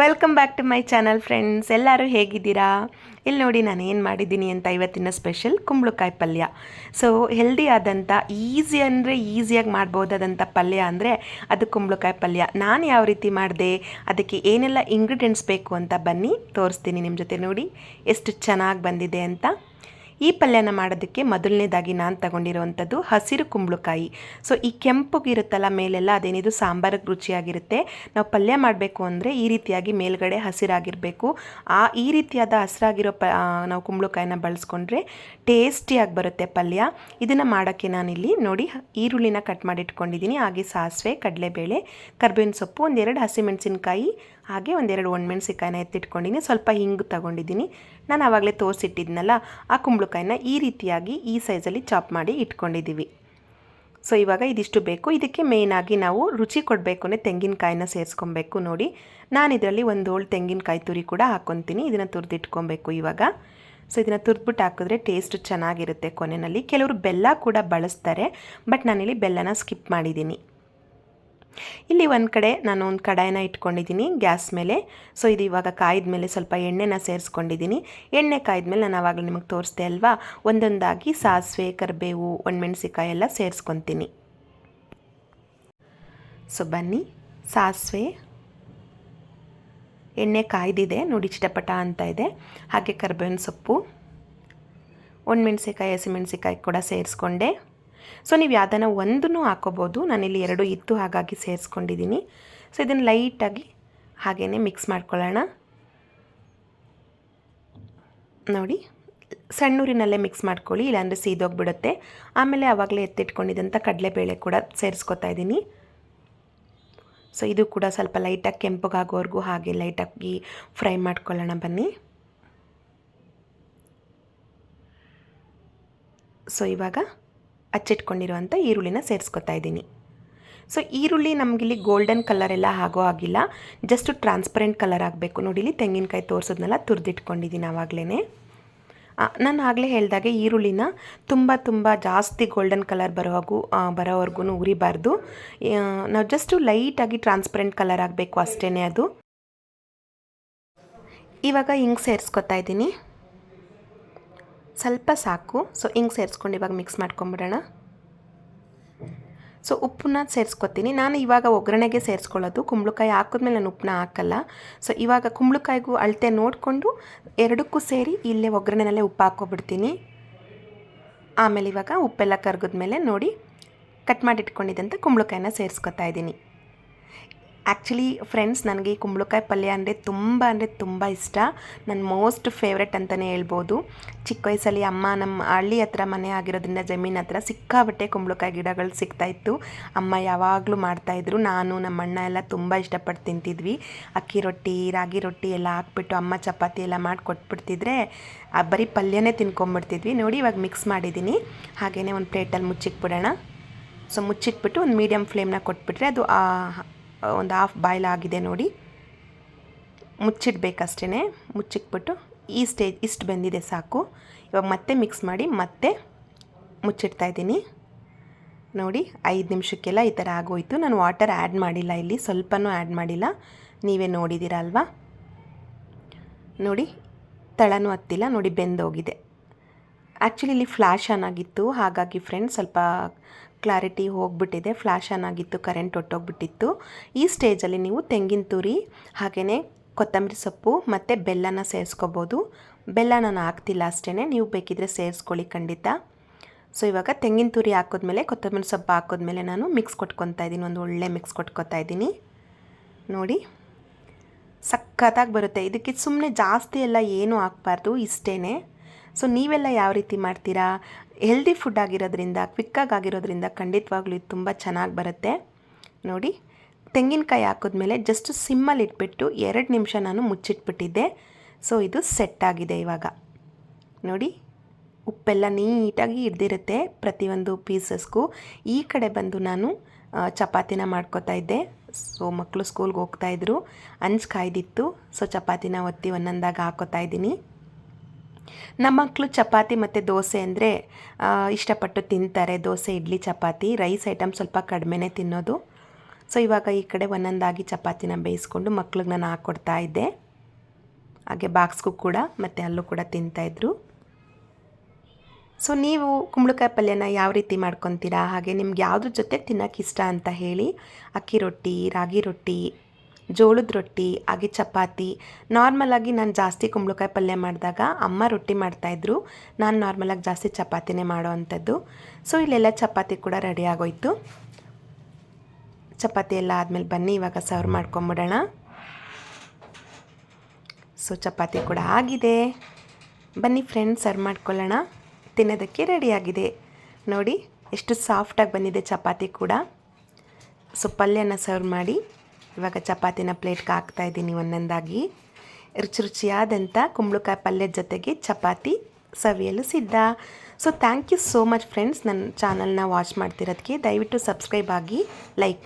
Welcome back to my channel friends ಎಲ್ಲರೂ ಹೇಗಿದ್ದೀರಾ? ಇಲ್ಲಿ ನೋಡಿ ನಾನು ಏನು ಮಾಡಿದ್ದೀನಿ ಅಂತ ಇವತ್ತಿನ ಸ್ಪೆಷಲ್ ಕುಂಬಳಕಾಯಿ ಪಲ್ಯ. ಸೊ ಹೆಲ್ದಿ ಆದಂಥ ಈಸಿ ಅಂದರೆ ಈಸಿಯಾಗಿ ಮಾಡ್ಬೋದಾದಂಥ ಪಲ್ಯ ಅಂದರೆ ಅದು ಕುಂಬಳಕಾಯಿ ಪಲ್ಯ. ನಾನು ಯಾವ ರೀತಿ ಮಾಡಿದೆ? ಅದಕ್ಕೆ ಏನೆಲ್ಲ ಇಂಗ್ರೀಡಿಯೆಂಟ್ಸ್ ಬೇಕು ಅಂತ ಬನ್ನಿ, ತೋರಿಸ್ತೀನಿ ನಿಮ್ಮ ಜೊತೆ ನೋಡಿ. ಎಷ್ಟು ಚೆನ್ನಾಗಿ ಬಂದಿದೆ ಅಂತ. ಈ ಪಲ್ಯನ ಮಾಡೋದಕ್ಕೆ ಮೊದಲನೇದಾಗಿ ನಾನು ತಗೊಂಡಿರುವಂಥದ್ದು ಹಸಿರು ಕುಂಬಳಕಾಯಿ. ಸೊ ಈ ಕೆಂಪುಗಿರುತ್ತಲ್ಲ ಮೇಲೆಲ್ಲ ಅದೇನಿದು ಸಾಂಬಾರಿಗೆ ರುಚಿಯಾಗಿರುತ್ತೆ. ನಾವು ಪಲ್ಯ ಮಾಡಬೇಕು ಅಂದರೆ ಈ ರೀತಿಯಾಗಿ ಮೇಲ್ಗಡೆ ಹಸಿರಾಗಿರಬೇಕು. ಆ, ಈ ರೀತಿಯಾದ ಹಸಿರಾಗಿರೋ ಪ ನಾವು ಕುಂಬಳಕಾಯಿನ ಬಳಸ್ಕೊಂಡ್ರೆ ಟೇಸ್ಟಿಯಾಗಿ ಬರುತ್ತೆ ಪಲ್ಯ. ಇದನ್ನು ಮಾಡೋಕ್ಕೆ ನಾನಿಲ್ಲಿ ನೋಡಿ ಈರುಳ್ಳಿನ ಕಟ್ ಮಾಡಿಟ್ಕೊಂಡಿದ್ದೀನಿ. ಹಾಗೆ ಸಾಸಿವೆ, ಕಡಲೆಬೇಳೆ, ಕರ್ಬೇವಿನ ಸೊಪ್ಪು, ಒಂದೆರಡು ಹಸಿಮೆಣಸಿನಕಾಯಿ, ಹಾಗೆ ಒಂದೆರಡು ಒಣಮೆಣಸಿನಕಾಯಿನ ಎತ್ತಿಟ್ಕೊಂಡಿದ್ದೀನಿ. ಸ್ವಲ್ಪ ಹಿಂಗು ತಗೊಂಡಿದ್ದೀನಿ. ನಾನು ಆವಾಗಲೇ ತೋರಿಸಿಟ್ಟಿದ್ನಲ್ಲ, ಆ ಕುಂಬಳಕಾಯಿನ ಈ ರೀತಿಯಾಗಿ ಈ ಸೈಜಲ್ಲಿ ಚಾಪ್ ಮಾಡಿ ಇಟ್ಕೊಂಡಿದ್ದೀವಿ. ಸೊ, ಇವಾಗ ಇದಿಷ್ಟು ಬೇಕು. ಇದಕ್ಕೆ ಮೇಯ್ನಾಗಿ ನಾವು ರುಚಿ ಕೊಡಬೇಕು ಅಂದರೆ ತೆಂಗಿನಕಾಯಿನ ಸೇರಿಸ್ಕೊಬೇಕು ನೋಡಿ. ನಾನು ಇದರಲ್ಲಿ ಒಂದು ಓಳು ತೆಂಗಿನಕಾಯಿ ತುರಿ ಕೂಡ ಹಾಕ್ಕೊತೀನಿ ಇದನ್ನು ತುರಿದಿಟ್ಕೊಬೇಕು ಇವಾಗ. ಸೊ, ಇದನ್ನು ತುರಿದ್ಬಿಟ್ಟು ಹಾಕಿದ್ರೆ ಟೇಸ್ಟ್ ಚೆನ್ನಾಗಿರುತ್ತೆ ಕೊನೆಯಲ್ಲಿ. ಕೆಲವರು ಬೆಲ್ಲ ಕೂಡ ಬಳಸ್ತಾರೆ, ಬಟ್ ನಾನಿಲ್ಲಿ ಬೆಲ್ಲನ ಸ್ಕಿಪ್ ಮಾಡಿದ್ದೀನಿ. ಇಲ್ಲಿ ಒಂದು ಕಡೆ ನಾನು ಒಂದು ಕಡಾಯನ ಇಟ್ಕೊಂಡಿದ್ದೀನಿ ಗ್ಯಾಸ್ ಮೇಲೆ. ಸೊ ಇದು ಇವಾಗ ಕಾಯ್ದ ಮೇಲೆ ಸ್ವಲ್ಪ ಎಣ್ಣೆನ ಸೇರಿಸ್ಕೊಂಡಿದ್ದೀನಿ. ಎಣ್ಣೆ ಕಾಯ್ದ ಮೇಲೆ ನಾನು ಆವಾಗಲೇ ನಿಮಗೆ ತೋರಿಸ್ದೆ ಅಲ್ವಾ? ಒಂದೊಂದಾಗಿ ಸಾಸಿವೆ, ಕರಿಬೇವು ಒಣಮೆಣಸಿಕಾಯಿ ಎಲ್ಲ ಸೇರಿಸ್ಕೊತೀನಿ. ಸೊ ಬನ್ನಿ. ಸಾಸಿವೆ, ಎಣ್ಣೆ ಕಾಯ್ದಿದೆ. ನೋಡಿ, ಚಿಟಪಟ ಅಂತ ಇದೆ. ಹಾಗೆ ಕರ್ಬೇವಿನ ಸೊಪ್ಪು ಒಣಮೆಣಸಿಕಾಯಿ ಹಸಿಮೆಣಸಿಕಾಯಿ ಕೂಡ ಸೇರಿಸ್ಕೊಂಡೆ. ಸೊ ನೀವು ಯಾವ್ದಾನ ಒಂದನ್ನು ಹಾಕೋಬೋದು. ನಾನಿಲ್ಲಿ ಎರಡು ಇತ್ತು, ಹಾಗಾಗಿ ಸೇರಿಸ್ಕೊಂಡಿದ್ದೀನಿ. ಸೊ ಇದನ್ನು ಲೈಟಾಗಿ ಹಾಗೇ ಮಿಕ್ಸ್ ಮಾಡ್ಕೊಳ್ಳೋಣ. ನೋಡಿ, ಸಣ್ಣೂರಿನಲ್ಲೇ ಮಿಕ್ಸ್ ಮಾಡ್ಕೊಳ್ಳಿ, ಇಲ್ಲಾಂದರೆ ಸೀದೋಗಿಬಿಡುತ್ತೆ. ಆಮೇಲೆ ಆವಾಗಲೇ ಎತ್ತಿಟ್ಕೊಂಡಿದ್ದಂಥ ಕಡಲೆಬೇಳೆ ಕೂಡ ಸೇರಿಸ್ಕೊತಾ ಇದ್ದೀನಿ. ಸೊ ಇದು ಕೂಡ ಸ್ವಲ್ಪ ಲೈಟಾಗಿ ಕೆಂಪಗಾಗೋವರೆಗೂ ಹಾಗೆ ಲೈಟಾಗಿ ಫ್ರೈ ಮಾಡ್ಕೊಳ್ಳೋಣ ಬನ್ನಿ. ಸೊ ಇವಾಗ ಹಚ್ಚಿಟ್ಕೊಂಡಿರುವಂಥ ಈರುಳ್ಳಿನ ಸೇರಿಸ್ಕೊತಾ ಇದ್ದೀನಿ. ಸೊ ಈರುಳ್ಳಿ ನಮಗಿಲ್ಲಿ ಗೋಲ್ಡನ್ ಕಲರ್ ಎಲ್ಲ ಆಗೋ ಆಗಿಲ್ಲ ಜಸ್ಟ್ ಟ್ರಾನ್ಸ್ಪರೆಂಟ್ ಕಲರ್ ಆಗಬೇಕು. ನೋಡಿ ಇಲ್ಲಿ ತೆಂಗಿನಕಾಯಿ ತೋರಿಸೋದನ್ನೆಲ್ಲ ತುರಿದಿಟ್ಕೊಂಡಿದ್ದೀನಿ ಆವಾಗಲೇ ನಾನು ಆಗಲೇ ಹೇಳಿದಾಗೆ ಈರುಳ್ಳಿನ ತುಂಬ ತುಂಬ ಜಾಸ್ತಿ ಗೋಲ್ಡನ್ ಕಲರ್ ಬರೋವಾಗೂ ಬರೋವರೆಗೂ ಉರಿಬಾರ್ದು. ನಾವು ಜಸ್ಟು ಲೈಟಾಗಿ ಟ್ರಾನ್ಸ್ಪರೆಂಟ್ ಕಲರ್ ಆಗಬೇಕು ಅಷ್ಟೇ ಅದು. ಇವಾಗ ಹಿಂಗೆ ಸೇರಿಸ್ಕೊತಾ ಇದ್ದೀನಿ. ಸ್ವಲ್ಪ ಸಾಕು. ಸೊ ಹಿಂಗೆ ಸೇರಿಸ್ಕೊಂಡು ಇವಾಗ ಮಿಕ್ಸ್ ಮಾಡ್ಕೊಂಬಿಡೋಣ. ಸೊ ಉಪ್ಪನ್ನ ಸೇರಿಸ್ಕೊತೀನಿ. ನಾನು ಇವಾಗ ಒಗ್ಗರಣೆಗೆ ಸೇರಿಸ್ಕೊಳ್ಳೋದು. ಕುಂಬಳಕಾಯಿ ಹಾಕಿದ್ಮೇಲೆ ನಾನು ಉಪ್ಪನ್ನ ಹಾಕಲ್ಲ. ಸೊ ಇವಾಗ ಕುಂಬಳಕಾಯಿಗೂ ಅಳತೆ ನೋಡಿಕೊಂಡು ಎರಡಕ್ಕೂ ಸೇರಿ ಇಲ್ಲೇ ಒಗ್ಗರಣೆನಲ್ಲೇ ಉಪ್ಪು ಹಾಕ್ಕೊಬಿಡ್ತೀನಿ. ಆಮೇಲೆ ಇವಾಗ ಉಪ್ಪೆಲ್ಲ ಕರಗಿದ್ಮೇಲೆ ನೋಡಿ ಕಟ್ ಮಾಡಿಟ್ಕೊಂಡಿದ್ದಂಥ ಕುಂಬಳಕಾಯಿನ ಸೇರಿಸ್ಕೊತಾ ಇದ್ದೀನಿ. ಆ್ಯಕ್ಚುಲಿ ಫ್ರೆಂಡ್ಸ್ ನನಗೆ ಈ ಕುಂಬಳಕಾಯಿ ಪಲ್ಯ ಅಂದರೆ ತುಂಬ ಅಂದರೆ ತುಂಬ ಇಷ್ಟ. ನನ್ನ ಮೋಸ್ಟ್ ಫೇವ್ರೆಟ್ ಅಂತಲೇ ಹೇಳ್ಬೋದು. ಚಿಕ್ಕ ವಯಸ್ಸಲ್ಲಿ ಅಮ್ಮ ನಮ್ಮ ಹಳ್ಳಿ ಹತ್ರ, ಮನೆ ಆಗಿರೋದ್ರಿಂದ ಜಮೀನ್ ಹತ್ರ ಸಿಕ್ಕಾಬಟ್ಟೆ ಕುಂಬಳಕಾಯಿ ಗಿಡಗಳು ಸಿಗ್ತಾಯಿತ್ತು ಅಮ್ಮ ಯಾವಾಗಲೂ ಮಾಡ್ತಾಯಿದ್ರು ನಾನು ನಮ್ಮ ಅಣ್ಣ ಎಲ್ಲ ತುಂಬ ಇಷ್ಟಪಟ್ಟು ತಿಂತಿದ್ವಿ. ಅಕ್ಕಿ ರೊಟ್ಟಿ, ರಾಗಿ ರೊಟ್ಟಿ ಎಲ್ಲ ಹಾಕ್ಬಿಟ್ಟು ಅಮ್ಮ ಚಪಾತಿ ಎಲ್ಲ ಮಾಡಿ ಕೊಟ್ಬಿಡ್ತಿದ್ರೆ ಬರೀ ಪಲ್ಯನೇ ತಿನ್ಕೊಂಬಿಡ್ತಿದ್ವಿ. ನೋಡಿ, ಇವಾಗ ಮಿಕ್ಸ್ ಮಾಡಿದ್ದೀನಿ. ಹಾಗೆಯೇ ಒಂದು ಪ್ಲೇಟಲ್ಲಿ ಮುಚ್ಚಿಕ್ಬಿಡೋಣ ಸೊ ಮುಚ್ಚಿಟ್ಬಿಟ್ಟು ಒಂದು ಮೀಡಿಯಮ್ ಫ್ಲೇಮ್ನ ಕೊಟ್ಬಿಟ್ರೆ ಅದು ಒಂದು ಹಾಫ್ ಬಾಯ್ಲ್ ಆಗಿದೆ ನೋಡಿ. ಮುಚ್ಚಿಡ್ಬೇಕಷ್ಟೇ ಮುಚ್ಚಿಟ್ಬಿಟ್ಟು ಈ ಸ್ಟೇಜ್ ಇಷ್ಟು ಬೆಂದಿದೆ ಸಾಕು. ಇವಾಗ ಮತ್ತೆ ಮಿಕ್ಸ್ ಮಾಡಿ ಮತ್ತೆ ಮುಚ್ಚಿಡ್ತಾ ಇದ್ದೀನಿ. ನೋಡಿ, ಐದು ನಿಮಿಷಕ್ಕೆಲ್ಲ ಈ ಥರ ಆಗೋಯ್ತು. ನಾನು ವಾಟರ್ ಆ್ಯಡ್ ಮಾಡಿಲ್ಲ ಇಲ್ಲಿ, ಸ್ವಲ್ಪನೂ ಆ್ಯಡ್ ಮಾಡಿಲ್ಲ. ನೀವೇ ನೋಡಿದ್ದೀರ ಅಲ್ವಾ ನೋಡಿ, ತಳನೂ ಹತ್ತಿಲ್ಲ. ನೋಡಿ, ಬೆಂದೋಗಿದೆ. ಆ್ಯಕ್ಚುಲಿ ಇಲ್ಲಿ ಫ್ಲ್ಯಾಶ್ ಆನ್ ಆಗಿತ್ತು. ಹಾಗಾಗಿ ಫ್ರೆಂಡ್ಸ್ ಸ್ವಲ್ಪ ಕ್ಲಾರಿಟಿ ಹೋಗ್ಬಿಟ್ಟಿದೆ. ಫ್ಲ್ಯಾಶ್ ಆನ್ ಆಗಿತ್ತು ಕರೆಂಟ್ ಹೊಟ್ಟೋಗ್ಬಿಟ್ಟಿತ್ತು ಈ ಸ್ಟೇಜಲ್ಲಿ ನೀವು ತೆಂಗಿನ ತುರಿ ಹಾಗೆಯೇ ಕೊತ್ತಂಬರಿ ಸೊಪ್ಪು, ಮತ್ತು ಬೆಲ್ಲನ ಸೇರಿಸ್ಕೋಬೋದು. ಬೆಲ್ಲ ನಾನು ಹಾಕ್ತಿಲ್ಲ ಅಷ್ಟೇ ನೀವು ಬೇಕಿದ್ರೆ ಸೇರಿಸ್ಕೊಳ್ಳಿ ಖಂಡಿತ. ಸೊ ಇವಾಗ ತೆಂಗಿನ ತುರಿ ಹಾಕಿದ್ಮೇಲೆ, ಕೊತ್ತಂಬರಿ ಸೊಪ್ಪು ಹಾಕಿದ್ಮೇಲೆ ನಾನು ಮಿಕ್ಸ್ ಕೊಟ್ಕೊತಾ ಇದ್ದೀನಿ. ಒಂದು ಒಳ್ಳೆ ಮಿಕ್ಸ್ ಕೊಟ್ಕೊತಾ ಇದ್ದೀನಿ. ನೋಡಿ. ಸಖತ್ತಾಗಿ ಬರುತ್ತೆ. ಇದಕ್ಕೆ ಸುಮ್ಮನೆ ಜಾಸ್ತಿ ಎಲ್ಲ ಏನೂ ಹಾಕ್ಬಾರ್ದು ಇಷ್ಟೇ ಸೊ ನೀವೆಲ್ಲ ಯಾವ ರೀತಿ ಮಾಡ್ತೀರಾ? ಹೆಲ್ದಿ ಫುಡ್ ಆಗಿರೋದ್ರಿಂದ ಕ್ವಿಕ್ಕಾಗಿ ಆಗಿರೋದ್ರಿಂದ ಖಂಡಿತವಾಗ್ಲೂ ಇದು ತುಂಬ ಚೆನ್ನಾಗಿ ಬರುತ್ತೆ. ನೋಡಿ, ತೆಂಗಿನಕಾಯಿ ಹಾಕಿದ್ಮೇಲೆ ಜಸ್ಟ್ ಸಿಮ್ಮಲ್ಲಿ ಇಟ್ಬಿಟ್ಟು ಎರಡು ನಿಮಿಷ ನಾನು ಮುಚ್ಚಿಟ್ಬಿಟ್ಟಿದ್ದೆ. ಸೊ ಇದು ಸೆಟ್ ಆಗಿದೆ ಇವಾಗ. ನೋಡಿ, ಉಪ್ಪೆಲ್ಲ ನೀಟಾಗಿ ಹಿಡ್ದಿರುತ್ತೆ ಪ್ರತಿಯೊಂದು ಪೀಸಸ್ಗೂ ಈ ಕಡೆ ಬಂದು ನಾನು ಚಪಾತಿನ ಮಾಡ್ಕೋತಾ ಇದ್ದೆ. ಸೊ ಮಕ್ಕಳು ಸ್ಕೂಲ್ಗೆ ಹೋಗ್ತಾಯಿದ್ರು ಅಂಚು ಕಾಯ್ದಿತ್ತು ಸೊ ಚಪಾತಿನ ಒತ್ತಿ ಒಂದೊಂದಾಗಿ ಹಾಕೋತಾ ಇದ್ದೀನಿ. ನಮ್ಮ ಮಕ್ಕಳು ಚಪಾತಿ ಮತ್ತು ದೋಸೆ ಅಂದರೆ ಇಷ್ಟಪಟ್ಟು ತಿಂತಾರೆ. ದೋಸೆ, ಇಡ್ಲಿ, ಚಪಾತಿ ರೈಸ್ ಐಟಮ್ ಸ್ವಲ್ಪ ಕಡಿಮೆನೇ ತಿನ್ನೋದು. ಸೊ ಇವಾಗ ಈ ಕಡೆ ಒಂದೊಂದಾಗಿ ಚಪಾತಿನ ಬೇಯಿಸ್ಕೊಂಡು ಮಕ್ಳಿಗೆ ನಾನು ಹಾಕ್ಕೊಡ್ತಾ ಇದ್ದೆ. ಹಾಗೆ ಬಾಕ್ಸ್ಗೂ ಕೂಡ ಮತ್ತು ಅಲ್ಲೂ ಕೂಡ ತಿಂತಾಯಿದ್ರು ಸೊ ನೀವು ಕುಂಬಳಕಾಯಿ ಪಲ್ಯನ ಯಾವ ರೀತಿ ಮಾಡ್ಕೊತೀರಾ? ಹಾಗೆ ನಿಮ್ಗೆ ಯಾವುದ್ರ ಜೊತೆ ತಿನ್ನೋಕೆ ಇಷ್ಟ ಅಂತ ಹೇಳಿ, ಅಕ್ಕಿ ರೊಟ್ಟಿ, ರಾಗಿ ರೊಟ್ಟಿ ಜೋಳದ ರೊಟ್ಟಿ ಹಾಗೆ ಚಪಾತಿ. ನಾರ್ಮಲಾಗಿ ನಾನು ಜಾಸ್ತಿ ಕುಂಬಳಕಾಯಿ ಪಲ್ಯ ಮಾಡಿದಾಗ ಅಮ್ಮ ರೊಟ್ಟಿ ಮಾಡ್ತಾಯಿದ್ರು ನಾನು ನಾರ್ಮಲಾಗಿ ಜಾಸ್ತಿ ಚಪಾತಿನೇ ಮಾಡೋ ಅಂಥದ್ದು. ಸೊ ಇಲ್ಲೆಲ್ಲ ಚಪಾತಿ ಕೂಡ ರೆಡಿ ಆಗೋಯ್ತು. ಚಪಾತಿ ಎಲ್ಲ ಆದಮೇಲೆ ಬನ್ನಿ, ಇವಾಗ ಸರ್ವ್ ಮಾಡ್ಕೊಂಬಿಡೋಣ. ಸೊ ಚಪಾತಿ ಕೂಡ ಆಗಿದೆ. ಬನ್ನಿ ಫ್ರೆಂಡ್ಸ್ ಸರ್ವ್ ಮಾಡ್ಕೊಳ್ಳೋಣ. ತಿನ್ನೋದಕ್ಕೆ ರೆಡಿಯಾಗಿದೆ ನೋಡಿ, ಎಷ್ಟು ಸಾಫ್ಟಾಗಿ ಬಂದಿದೆ ಚಪಾತಿ ಕೂಡ. ಸೊ ಪಲ್ಯನ ಸರ್ವ್ ಮಾಡಿ. ಇವಾಗ ಚಪಾತಿನ ಪ್ಲೇಟ್ಗೆ ಹಾಕ್ತಾ ಇದ್ದೀನಿ ಒಂದೊಂದಾಗಿ. ರುಚಿ ರುಚಿಯಾದಂಥ ಕುಂಬಳಕಾಯಿ ಪಲ್ಯದ ಜೊತೆಗೆ ಚಪಾತಿ ಸವಿಯಲು ಸಿದ್ಧ. So thank you so much friends ನನ್ನ ಚಾನಲ್ನ ವಾಚ್ ಮಾಡ್ತಿರೋದಕ್ಕೆ ದಯವಿಟ್ಟು ಸಬ್ಸ್ಕ್ರೈಬ್ ಆಗಿ ಲೈಕ್